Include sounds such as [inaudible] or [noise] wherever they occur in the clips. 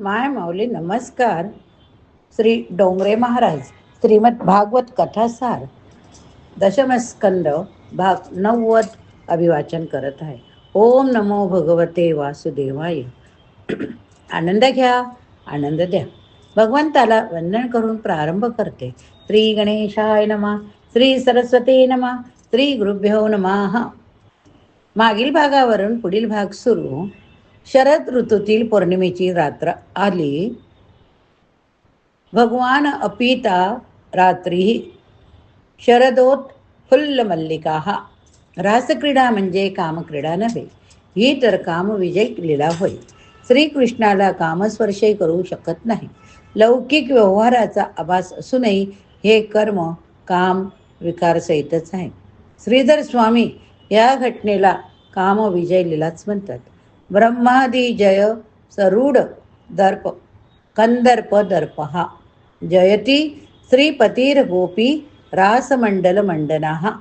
माय माऊली नमस्कार. श्री डोंगरे महाराज श्रीमद भागवत कथासार दशमस्कंद भाग नव्वद अभिवाचन करत आहे. ओम नमो भगवते वासुदेवाय. [clears throat] आनंद घ्या आनंद द्या. भगवंताला वंदन करून प्रारंभ करते. श्री गणेशाय नमा श्री सरस्वती नमा श्री गुरुभ्यो नमः. मागील भागावरून पुढील भाग सुरू शरद ऋतूतील पौर्णिमेची रात्र आली. भगवान अपिता रात्री शरदोत फुल्ल मल्लिका हा. रासक्रीडा म्हणजे कामक्रीडा नव्हे ही तर कामविजय लीला होय. श्रीकृष्णाला कामस्पर्शही करू शकत नाही. लौकिक व्यवहाराचा आभास असूनही हे कर्म काम विकारसहितच आहे. श्रीधर स्वामी या घटनेला कामविजय लीलाच म्हणतात. ब्रह्मादि जय सरूढ दर्प कंदर्प दर्प। हा जयती श्रीपतीर गोपी रासमंडल मंडना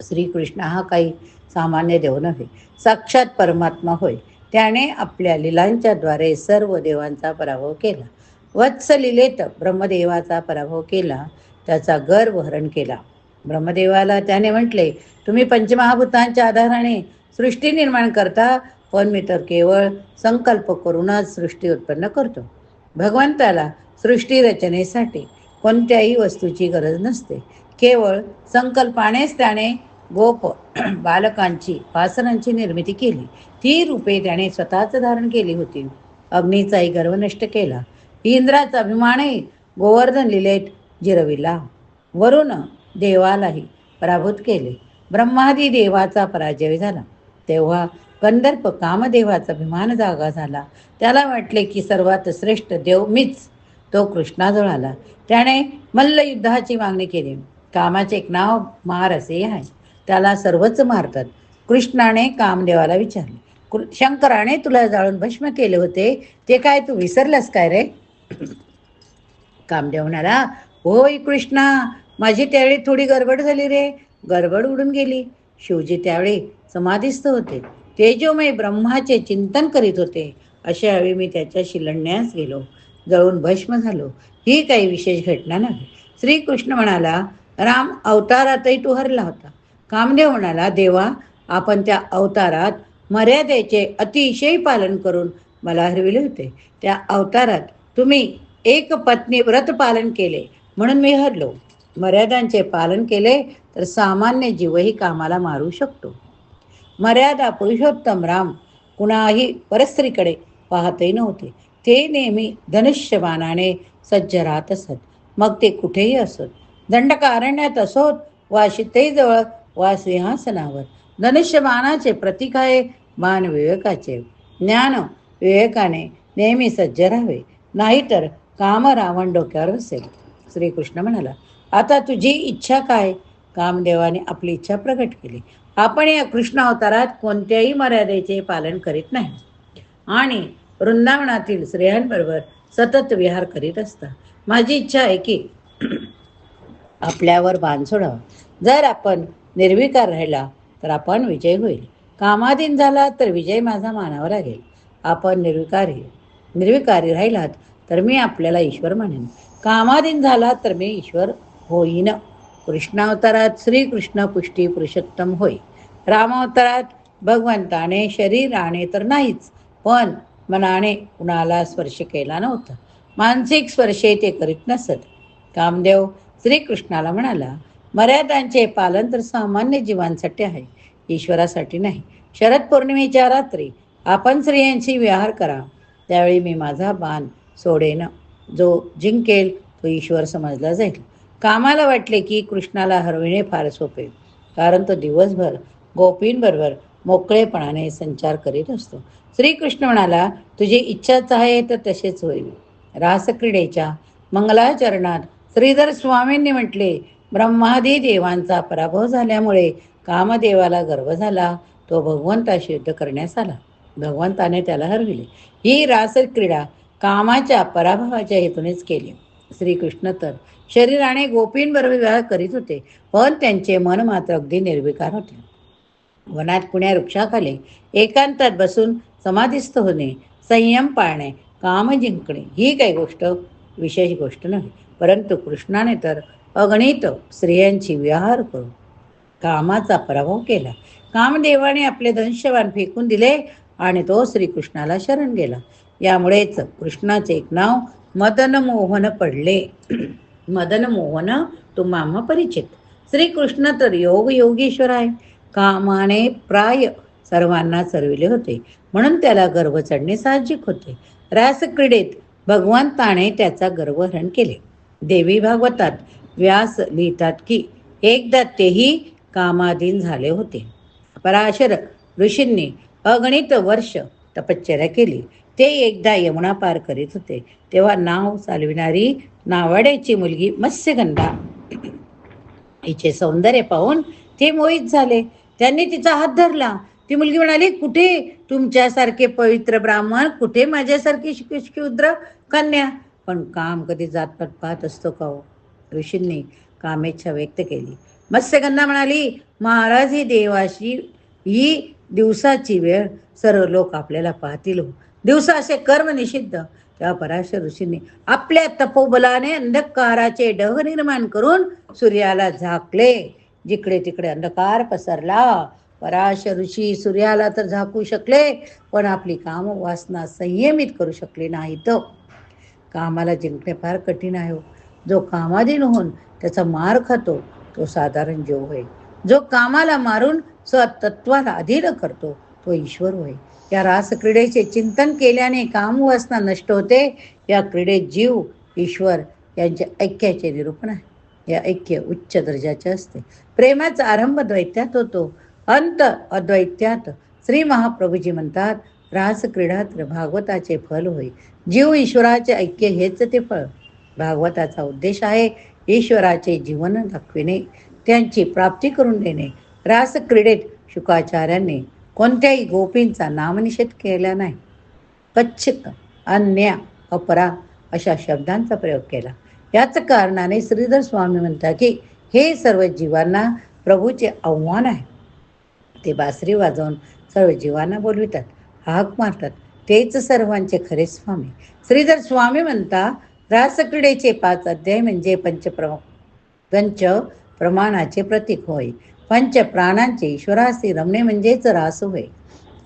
श्रीकृष्ण हा काही सामान्य देव नव्हे साक्षात परमात्मा होय. त्याने आपल्या लिलांच्याद्वारे सर्व देवांचा पराभव केला. वत्सलिलेत ब्रह्मदेवाचा पराभव केला त्याचा गर्व हरण केला. ब्रह्मदेवाला त्याने म्हटले तुम्ही पंचमहाभूतांच्या आधाराने सृष्टी निर्माण करता पण मी तर केवळ संकल्प करूनच सृष्टी उत्पन्न करतो. भगवंताला सृष्टी रचनेसाठी कोणत्याही वस्तूची गरज नसते. केवळ संकल्पानेच त्याने गोप [clears throat] बालकांची वासनांची निर्मिती केली. ती रूपे त्याने स्वतःच धारण केली होती. अग्नीचाही गर्व नष्ट केला. इंद्राचा अभिमानही गोवर्धन लिलेट जिरविला. वरून देवालाही पराभूत केले. ब्रह्मादी देवाचा पराजय झाला. तेव्हा गंधर्प कामदेवाचा अभिमान जागा झाला. त्याला वाटले की सर्वात श्रेष्ठ देव मीच. तो कृष्णाजवळ आला. त्याने मल्लयुद्धाची मागणी केली. कामाचे एक नाव मार असे आहे. त्याला सर्वच मारतात. कृष्णाने कामदेवाला विचारले कृ शंकराने तुला जाळून भस्म केले होते. ते काय तू विसरलास काय रे? कामदेव म्हणाला होय कृष्णा माझी त्यावेळी थोडी गडबड झाली रे. गडबड उडून गेली. शिवजी त्यावेळी समाधीस्थ होते. तेजोमय ब्रह्माचे चिंतन करीत होते. अशावेळी मी त्याच्याशी लढण्यास गेलो. जळून भस्म झालो. ही काही विशेष घटना नाही श्रीकृष्ण म्हणाला राम अवतारातही तू हरला होता. कामदेव म्हणाला देवा आपण त्या अवतारात मर्यादेचे अतिशय पालन करून मला हरविले होते. त्या अवतारात तुम्ही एक पत्नी व्रत पालन केले म्हणून मी हरलो. मर्यादांचे पालन केले तर सामान्य जीवही कामाला मारू शकतो. मर्यादा पुरुषोत्तम राम कुणाही परस्त्रीकडे पाहतही नव्हते. ते नेहमी धनुष्यबाणाने सज्ज राहत असत. मग ते कुठेही असत. दंडकारण्यात असोत वा शितेजवळ वा सिंहासनावर. धनुष्यबाणाचे प्रतीक आहे बाण विवेकाचे. ज्ञान विवेकाने नेहमी सज्ज राहावे. नाहीतर काम रावण डोक्यावर बसेल. श्रीकृष्ण म्हणाला आता तुझी इच्छा काय? कामदेवाने आपली इच्छा प्रकट केली. आपण या कृष्ण अवतारात कोणत्याही मर्यादेचे पालन करीत नाही. आणि वृंदावनातील स्त्रियांबरोबर सतत विहार करीत असता माझी इच्छा आहे की [clears throat] आपल्यावर बाण सोडावा. जर आपण निर्विकार राहिला तर आपण विजय होईल. कामाधीन झाला तर विजय माझा मानावा लागेल. आपण निर्विकारी निर्विकारी राहिलात तर मी आपल्याला ईश्वर म्हणेन. कामाधीन झाला तर मी ईश्वर होईन. कृष्णावतारात श्रीकृष्ण पुष्टी पुरुषोत्तम होय. रामावतारात भगवंताने शरीराने तर नाहीच पण मनाने कुणाला स्पर्श केला नव्हता. मानसिक स्पर्शे ते करीत नसत. कामदेव श्रीकृष्णाला म्हणाला मर्यादांचे पालन तर सामान्य जीवांसाठी आहे ईश्वरासाठी नाही. शरद पौर्णिमेच्या रात्री आपण स्त्रियांशी विहार करा. त्यावेळी मी माझा बाण सोडेन. जो जिंकेल तो ईश्वर समजला जाईल. कामाला वाटले की कृष्णाला हरविणे फार सोपे. कारण तो दिवसभर गोपींबरोबर मोकळेपणाने संचार करीत असतो. श्रीकृष्ण म्हणाला तुझी इच्छाच आहे तर तसेच होईल. रासक्रीडेच्या मंगलाचरणात श्रीधर स्वामींनी म्हटले ब्रह्मादी देवांचा पराभव झाल्यामुळे कामदेवाला गर्व झाला. तो भगवंताशी युद्ध करण्यास आला. भगवंताने त्याला हरविले. ही रासक्रीडा कामाच्या पराभवाच्या हेतूनेच केली. श्रीकृष्ण तर. शरीराने गोपींबरोबर विवाह करीत होते पण त्यांचे मन मात्र अगदी निर्विकार होते. वनात कुण्या वृक्षाखाली एकांतात बसून समाधिस्थ होणे संयम पाळणे काम जिंकणे ही काही गोष्ट विशेष गोष्ट नाही परंतु कृष्णाने तर अगणित स्त्रियांची विहार करून कामाचा पराभव केला. कामदेवाने आपले धनुष्यवान फेकून दिले आणि तो श्रीकृष्णाला शरण गेला. यामुळेच कृष्णाचे एक नाव मदन मोहन पडले मदन मोहन तुम्हा परिचित. श्रीकृष्ण तर योग योगेश्वर आहे. कामाने प्राय सर्वांना चरविले होते. म्हणून त्याला गर्व चढणे साहजिक होते. रासक्रीडेत भगवंताने त्याचा गर्वहरण केले. देवी भागवतात व्यास लिहितात की एकदा तेही कामाधीन झाले होते. पराशर ऋषींनी अगणित वर्ष तपश्चर्या केली. ते एकदा यमुना पार करीत होते. तेव्हा नाव चालविणारी नावाड्याची मुलगी मत्स्यगंधा. हिचे सौंदर्य पाहून ते मोहित झाले. त्यांनी तिचा हात धरला. ती मुलगी म्हणाली कुठे तुमच्यासारखे पवित्र ब्राह्मण? कुठे माझ्यासारखी शुद्र कन्या? पण काम कधी जातपात पाहत असतो का हो? ऋषींनी कामेच्छा व्यक्त केली. मत्स्यगंधा म्हणाली महाराज ही देवाशी ही दिवसाची वेळ सर्व लोक आपल्याला पाहतील हो. दिवसाचे असे कर्म निषिद्ध. तेव्हा पराशर ऋषींनी आपल्या तपोबलाने अंधकाराचे ढग निर्माण करून सूर्याला झाकले. जिकडे तिकडे अंधकार पसरला. पराशर ऋषी सूर्याला तर झाकू शकले पण आपली काम वासना संयमित करू शकले नाहीत. कामाला जिंकणे फार कठीण आहे हो. जो कामाधीन होऊन त्याचा मार खातो तो साधारण जीव होय. जो कामाला मारून स्वतत्वाला अधीन करतो तो ईश्वर होय. या रासक्रीडेचे चिंतन केल्याने कामवासना नष्ट होते. या क्रीडेत जीव ईश्वर यांच्या ऐक्याचे निरूपण आहे. या ऐक्य उच्च दर्जाचे असते. प्रेमाचा आरंभ द्वैत्यात होतो. अंत अद्वैत्यात श्री महाप्रभूजी म्हणतात रासक्रीडा तर भागवताचे फल होय. जीव ईश्वराचे ऐक्य हेच ते फळ. भागवताचा उद्देश आहे ईश्वराचे जीवन दाखविणे. त्यांची प्राप्ती करून देणे. रासक्रीडेत शुकाचार्यांनी कोणत्याही गोपींचा नामनिषेध केला नाही. कच्छित अन्य अपरा अशा शब्दांचा प्रयोग केला. याच कारणाने श्रीधर स्वामी म्हणतात की हे सर्व जीवांना प्रभूचे आव्हान आहे. ते बासरी वाजवून सर्व जीवांना बोलवितात हाक मारतात. तेच सर्वांचे खरे स्वामी. श्रीधर स्वामी म्हणता रासक्रीडेचे पाच अध्याय म्हणजे पंचप्रम पंच प्रमाणाचे प्रतीक होय. पंच प्राणांचे ईश्वरासी रमणे म्हणजेच रास होय.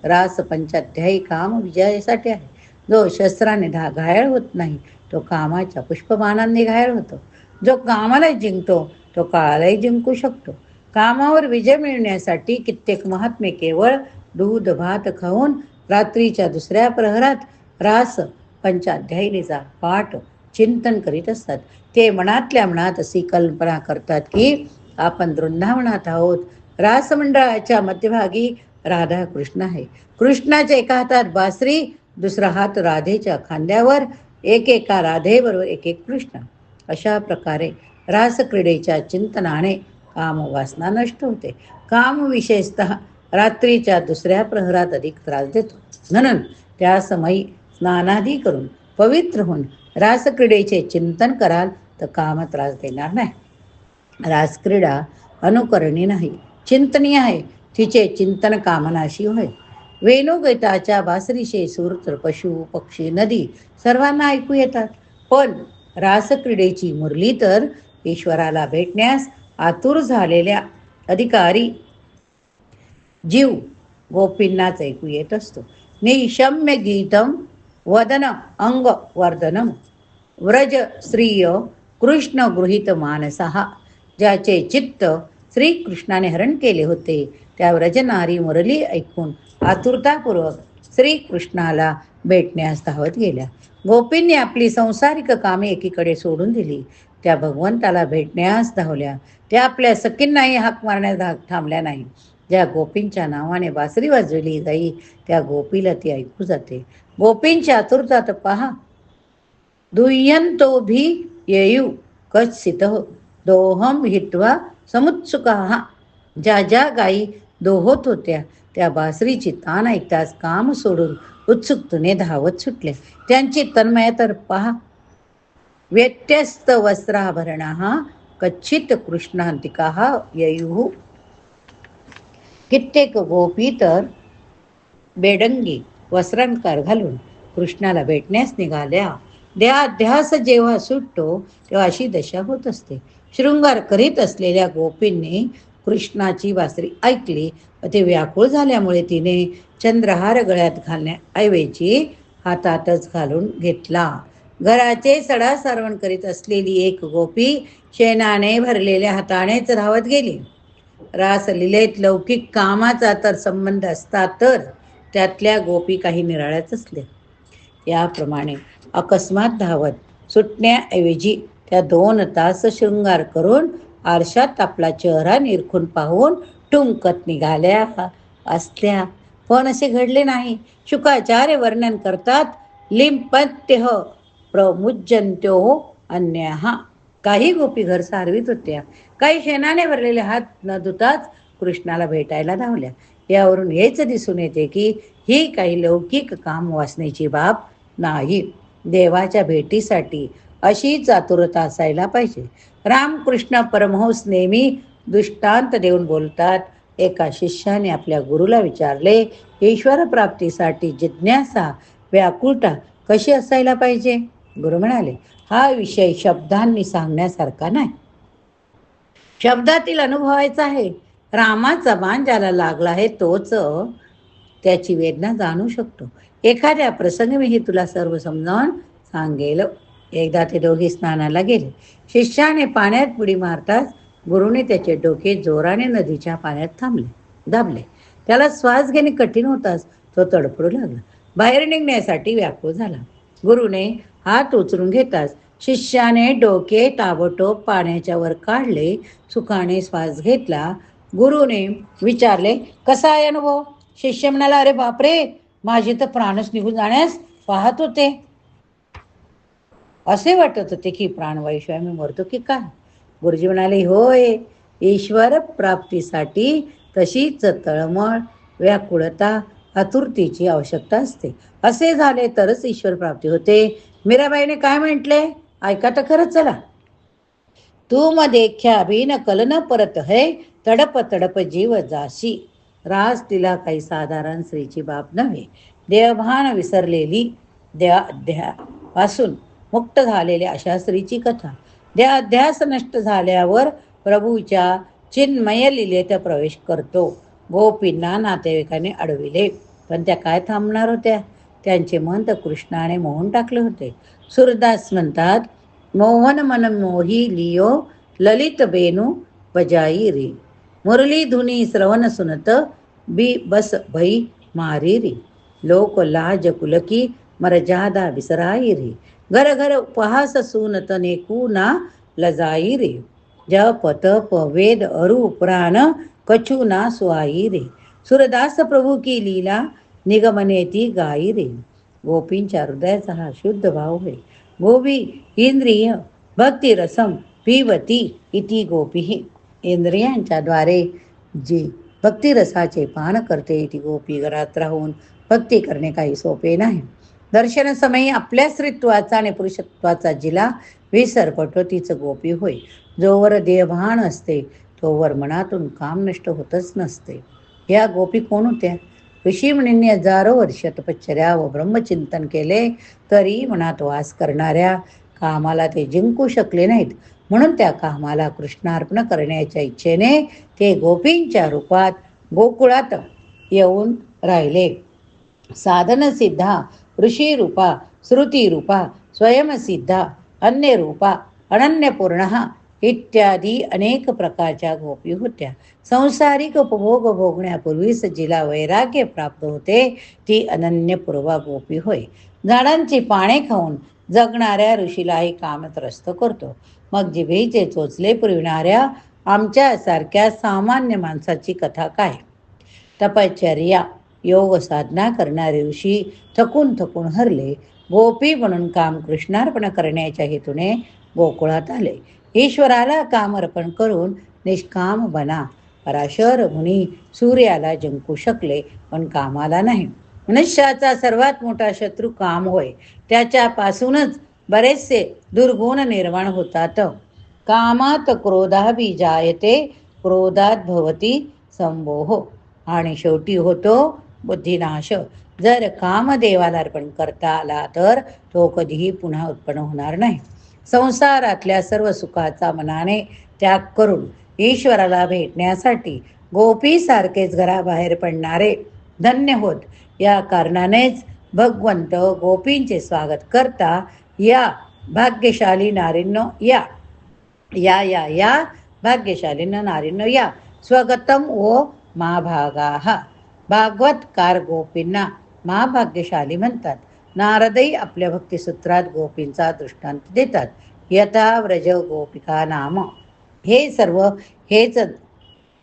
रास पंचाध्यायी काम विजयासाठी आहे. जो शस्त्राने धा घायल होत नाही तो कामाच्या पुष्पबाणांनी घायल होतो. जो कामालाही जिंकतो तो काळालाही जिंकू शकतो. कामावर विजय मिळण्यासाठी कित्येक महात्मे केवळ दूध भात खाऊन रात्रीच्या दुसऱ्या प्रहरात रास पंचाध्यायीचा पाठ चिंतन करीत असतात. ते मनातल्या मनात अशी कल्पना करतात की आपण वृंदावनात आहोत. रासमंडळाच्या मध्यभागी राधा कृष्ण आहे. कृष्णाच्या एका हातात बासरी दुसरा हात राधेच्या खांद्यावर एक एका राधेबरोबर एक एक कृष्ण. अशा प्रकारे रासक्रीडेच्या चिंतनाने कामवासना नष्ट होते. काम विशेषत रात्रीच्या दुसऱ्या प्रहरात अधिक त्रास देतो. म्हणून त्या समयी स्नानादी करून पवित्र होऊन रासक्रीडेचे चिंतन कराल तर काम त्रास देणार नाही. रासक्रीडा अनुकरणी नाही. चिंतनीय आहे. तिचे चिंतन कामनाशी होय. वेणुगीताच्या बासरीचे सूर पशु पक्षी नदी सर्वांना ऐकू येतात. पण रासक्रीडेची मुरली तर ईश्वराला भेटण्यास आतुर झालेल्या अधिकारी जीव गोपींनाच ऐकू येत असतो. निशम्य गीतम वदन अंग वर्धनम व्रज श्रीय कृष्ण गृहित मानसहा ज्याचे चित्त श्रीकृष्णाने हरण केले होते. त्या व्रजनारी मुरली ऐकून आतुरतापूर्वक श्रीकृष्णाला भेटण्यास धावत गेल्या. गोपींनी आपली संसारिक कामे एकीकडे सोडून दिली. त्या भगवंताला भेटण्यास धावल्या. त्या आपल्या सखींनाही हाक मारण्यास थांबल्या नाही ज्या गोपींच्या नावाने बासरी वाजवली जाई त्या गोपीला ती ऐकू जाते. गोपींची आतुरता पहा. दुय्यंतो भी येयू हो दोहम हित्वा समुत्सुका. ज्या ज्या गायी दोहोत होत्या त्या बासरीची तान ऐकताच काम सोडून उत्सुकतेने धावत सुटले. त्यांची तन्मय तर पहा. व्यत्यस्त वस्त्राभरण कच्छित कृष्णांतिका ययु. कित्येक गोपी तर बेडंगी वस्त्रांकार घालून कृष्णाला भेटण्यास निघाल्या. देहाध्यास जेव्हा सुटतो तेव्हा अशी दशा होत असते. शृंगार करीत असलेल्या गोपींनी कृष्णाची बासरी ऐकली. व ते व्याकुळ झाल्यामुळे तिने चंद्रहार गळ्यात घालण्याऐवजी हातातच घालून घेतला. घराचे सडा सारवण करीत असलेली एक गोपी शेणाने भरलेल्या हातानेच धावत गेली. रासलीलेत लौकिक कामाचा तर संबंध असता तर त्यातल्या गोपी काही निराळ्याच असल्या. याप्रमाणे अकस्मात धावत सुटण्याऐवजी त्या दोन तास शृंगार करून आरशात आपला चेहरा निरखून पाहून टुंकत निघाल्या. असल्या पण असे घडले नाही. शुकाचार्य वर्णन करतात लिंपत्य प्रमुज्जंत्यो अन्य. काही गोपी घर सारवीत होत्या. काही शेणाने भरलेले हात न धुताच कृष्णाला भेटायला धावल्या. यावरून हेच दिसून येते की ही काही लौकिक काम वासनेची बाब नाही. देवाच्या भेटीसाठी अशी चातुरता असायला पाहिजे. रामकृष्ण परमहंस नेहमी दृष्टांत देऊन बोलतात. एका शिष्याने आपल्या गुरुला विचारले ईश्वर प्राप्तीसाठी जिज्ञासा व्याकुळता कशी असायला पाहिजे? गुरु म्हणाले हा विषय शब्दांनी सांगण्यासारखा नाही. शब्दातील अनुभवायचा आहे. रामाचा बाण ज्याला लागला आहे तोच त्याची वेदना जाणू शकतो. एखाद्या प्रसंगी मी तुला सर्व समजावून सांगेल. एकदा ते दोघे स्नानाला गेले. शिष्याने पाण्यात बुडी मारताच गुरुने त्याचे डोके जोराने नदीच्या पाण्यात थांबले दाबले. त्याला श्वास घेणे कठीण होताच तो तडफडू लागला. बाहेर निघण्यासाठी व्याकुळ झाला. गुरुने हात उचलून घेताच शिष्याने डोके ताबडतोब पाण्याच्या वर काढले. सुखाने श्वास घेतला. गुरुने विचारले कसा आहे अनुभव? शिष्य म्हणाला अरे बापरे! माझे तर प्राणच निघून जाण्यास पाहत होते. असे वाटत होते की प्राणवायूशिवाय मी मरतो की काय? गुरुजी म्हणाले होय ईश्वर प्राप्तीसाठी तशीच तळमळ व्याकुळता आतुरतेची आवश्यकता असते. असे झाले तरच ईश्वर प्राप्ती होते. मीराबाईने काय म्हटले? ऐका तर खरंच चला. तू ख्या अभिन कलन परत है तडप तडप जीव जाशी. रास तिला काही साधारण स्त्रीची बाब नव्हे. देवभान विसरलेली द्या अध्यापासून मुक्त झालेल्या अशा स्त्रीची कथा. त्या अध्यास नष्ट झाल्यावर प्रभूच्या चिन्मय लिलेत प्रवेश करतो. गोपींना नातेवाईकाने अडविले. पण त्या काय थांबणार होत्या? त्यांचे मन तर कृष्णाने मोहून टाकले होते. सुरदास म्हणतात मोहन मन मोही लियो ललित बेनू बजाई री. मुरली धुनी श्रवण सुनत बी बस भई मारी री. लोक लाज कुलकी मरजादा विसराई री. घर घर उपहास सुनत नेकू ना लजाई रे. जप तप वेद अरु प्राण कछु ना सुआई रे. सुरदास प्रभू की लीला निगमने ती गाई रे. गोपींच्या हृदयाचा हा शुद्ध भाव होय गोपी इंद्रिय भक्ती रसम पिवती इति गोपी. इंद्रियांच्या द्वारे जी भक्तिरसाचे पान करते ती गोपी घरात राहून भक्ती करणे काही सोपे नाही. दर्शनसमयी आपल्या स्त्रीत्वाचा आणि पुरुषत्वाचा जिला विसर पटो तिचं गोपी होय. जोवर देहभान असते तोवर मनातून काम नष्ट होतच नसते. या गोपी कोण होत्या? ऋषी मुनींनी हजारो वर्ष तपश्चर्या व ब्रह्मचिंतन केले तरी मनात वास करणाऱ्या कामाला ते जिंकू शकले नाहीत. म्हणून त्या कामाला कृष्णार्पण करण्याच्या इच्छेने ते गोपींच्या रूपात गोकुळात येऊन राहिले. साधनसिद्धा ऋषीरूपा श्रुतिरूपा स्वयंसिद्धा अन्यरूपा अनन्यपूर्ण इत्यादी अनेक प्रकारच्या गोपी होत्या. संसारिक उपभोग भोगण्यापूर्वीच जिला वैराग्य प्राप्त होते ती अनन्यपूर्वा गोपी होय. झाडांची पाने खाऊन जगणाऱ्या ऋषीलाही कामत्रस्त करतो. मग जिभेचे चोचले पुरविणाऱ्या आमच्यासारख्या सामान्य माणसाची कथा काय? तपश्चर्या योग साधना करणारे ऋषी थकून थकून हरले. गोपी म्हणून काम कृष्णार्पण करण्याच्या हेतूने गोकुळात आले. ईश्वराला काम अर्पण करून निष्काम बना. पराशर मुनी सूर्याला जिंकू शकले पण कामाला नाही. मनुष्याचा सर्वात मोठा शत्रू काम होय. त्याच्यापासूनच बरेचसे दुर्गुण निर्माण होतात. कामात क्रोधाबी जायते क्रोधात भवती संबोह आणि शेवटी होतो बुद्धिनाश जर कामदेवाला अर्पण करता आला तर तो कधीही पुन्हा उत्पन्न होणार नाही. संसारातल्या सर्व सुखाचा मनाने त्याग करून ईश्वराला भेटण्यासाठी गोपीसारखेच घराबाहेर पडणारे धन्य होत. या कारणानेच भगवंत गोपींचे स्वागत करता या भाग्यशाली नारींनो या. या या या भाग्यशालीनं नारींनो या. स्वगतम ओ महाभागा. भागवतकार गोपींना महाभाग्यशाली म्हणतात. नारदही आपल्या भक्तिसूत्रात गोपींचा दृष्टांत देतात. यथा व्रज गोपिका नाम. हे सर्व हेच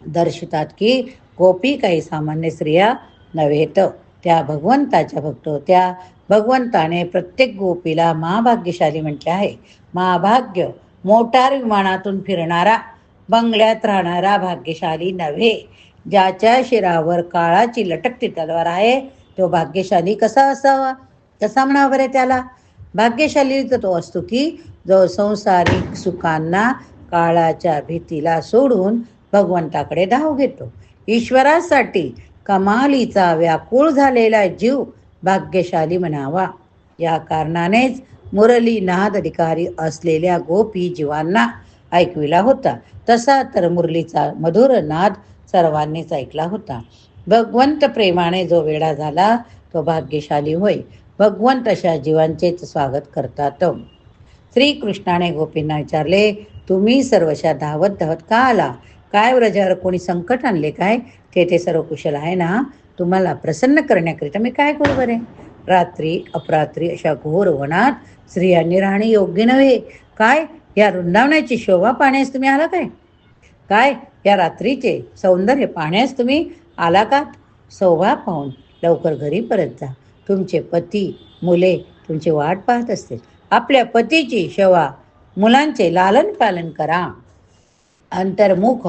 दर्शवतात की गोपी काही सामान्य स्त्रिया नव्हेत. त्या भगवंताच्या भक्त त्या भगवंताने प्रत्येक गोपीला महाभाग्यशाली म्हटले आहे. महाभाग्य मोटार विमानातून फिरणारा बंगल्यात राहणारा भाग्यशाली नव्हे. ज्याच्या शिरावर काळाची लटकती तलवार आहे तो भाग्यशाली कसा असावा? कसा म्हणावं बरे त्याला? भाग्यशाली तर तो असतो की जो संसारिक सुखांना काळाच्या भीतीला सोडून भगवंताकडे धाव घेतो. ईश्वरासाठी कमालीचा व्याकुळ झालेला जीव भाग्यशाली म्हणावा. या कारणानेच मुरली नाद अधिकारी असलेल्या गोपी जीवांना ऐकविला होता. तसा तर मुरलीचा मधुर नाद सर्वांनीच ऐकला होता. भगवंत प्रेमाने जो वेडा झाला तो भाग्यशाली होय. भगवंत अशा जीवांचेच स्वागत करतात. श्रीकृष्णाने गोपींना विचारले तुम्ही सर्वशा धावत धावत का आला? काय व्रजावर कोणी संकट आणले काय? ते ते सर्व कुशल आहे ना? तुम्हाला प्रसन्न करण्याकरिता मी काय करू बरे? रात्री अपरात्री अशा घोर वनात स्त्रियांनी राहणे योग्य नव्हे. काय? या वृंदावनाची शोभा पाहण्यास तुम्ही आला काय? काय? या रात्रीचे सौंदर्य पाहण्यास तुम्ही आला का? सोहळा पाहून लवकर घरी परत जा. तुमचे पती मुले तुमची वाट पाहत असतील. आपल्या पतीची सेवा मुलांचे लालन पालन करा. अंतर्मुख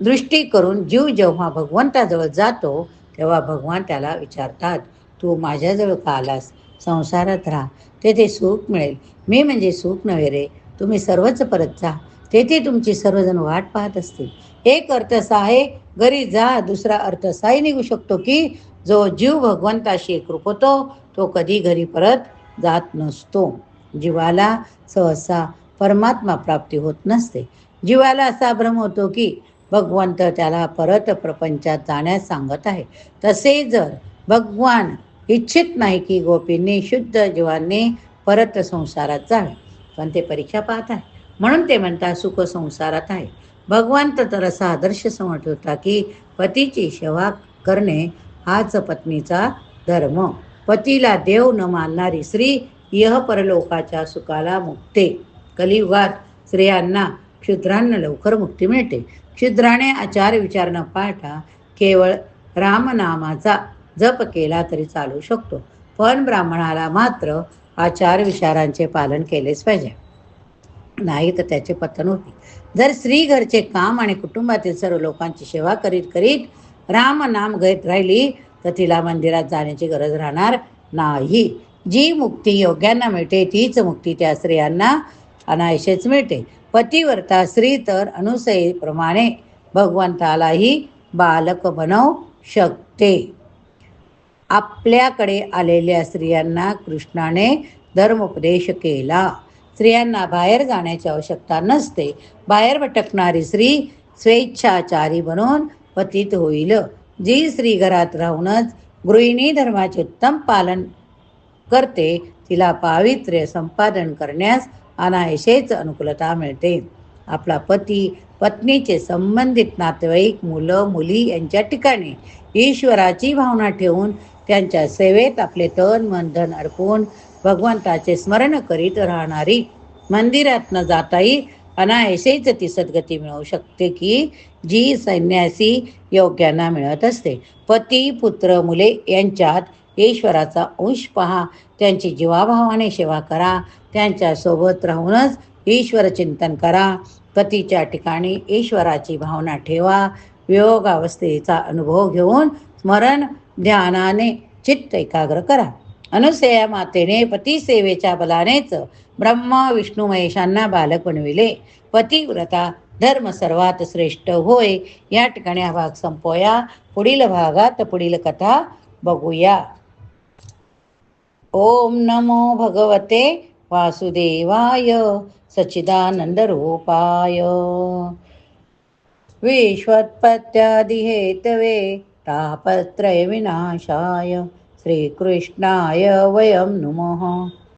दृष्टी करून जीव जेव्हा भगवंताजवळ जातो तेव्हा भगवान त्याला विचारतात तू माझ्याजवळ का आलास? संसारात राहा. तेथे सुख मिळेल. मी म्हणजे सुख नव्हे रे. तुम्ही सर्वच परत जा. तेथे तुमची सर्वजण वाट पाहत असतील. एक अर्थ आहे घरी जा दुसरा अर्थ असाही निघू शकतो की जो जीव भगवंताशी एकरूप होतो तो कधी घरी परत जात नसतो. जीवाला सहसा परमात्मा प्राप्ती होत नसते. जीवाला असा भ्रम होतो की भगवंत त्याला परत प्रपंचात जाण्यास सांगत आहे. तसे जर भगवान इच्छित नाही की गोपींनी शुद्ध जीवांनी परत संसारात जावे. पण ते परीक्षा पाहत आहे. म्हणून ते म्हणतात सुख संसारात आहे. भगवंत तर असा आदर्श समोर होता की पतीची सेवा करणे हाच पत्नीचा धर्म. पतीला देव न मानणारी स्त्री यह परलोकाच्या सुखाला मुक्ते. कलियुगात स्त्रियांना क्षुद्रांना लवकर मुक्ती मिळते. क्षुद्राने आचार विचार न पाहता केवळ रामनामाचा जप केला तरी चालू शकतो. पण ब्राह्मणाला मात्र आचार विचारांचे पालन केलेच पाहिजे. नाही तर त्याचे पतन होते. जर स्त्री घरचे काम आणि कुटुंबातील सर्व लोकांची सेवा करीत करीत राम नाम घेत राहिली तर तिला मंदिरात जाण्याची गरज राहणार नाही. जी मुक्ती योग्यांना मिळते तीच मुक्ती त्या स्त्रियांना अनायशेच मिळते. पतिव्रता स्त्री तर अनुसयेप्रमाणे भगवंतालाही बालक बनवू शकते. आपल्याकडे आलेल्या स्त्रियांना कृष्णाने धर्मोपदेश केला. स्त्रियांना बाहेर जाण्याची आवश्यकता नसते. बाहेर भटकणारी स्त्री स्वेच्छाचारी बनून पतित होईल. जी स्त्री घरात राहूनच गृहिणी धर्माचे उत्तम पालन करते तिला पावित्र्य संपादन करण्यास अनायशेच अनुकूलता मिळते. आपला पती पत्नीचे संबंधित नातेवाईक मुलं मुली यांच्या ठिकाणी ईश्वराची भावना ठेवून त्यांच्या सेवेत आपले तन मन धन अडकून भगवंताचे स्मरण करीत राहणारी मंदिरात न जाताही अनायसेच ती सद्गती मिळवू शकते की जी संन्यासी योग्यांना मिळत असते. पती पुत्र मुले यांच्यात ईश्वराचा अंश पहा. त्यांची जीवाभावाने सेवा करा. त्यांच्यासोबत राहूनच ईश्वर चिंतन करा. पतीच्या ठिकाणी ईश्वराची भावना ठेवा. वियोगावस्थेचा अनुभव घेऊन स्मरण ध्यानाने चित्त एकाग्र करा. अनुसया मातेने पतिसेवेच्या बलानेच ब्रह्मा विष्णू महेशांना बालक बनविले. पतिव्रता धर्म सर्वात श्रेष्ठ होय. या ठिकाणी हा भाग संपवूया. पुढील भागात पुढील कथा बघूया. ओम नमो भगवते वासुदेवाय सच्चिदानन्दरूपाय विश्वत्पत्यादिहेतवे तापत्रयविनाशाय. श्रीकृष्णाय वयं नुमः।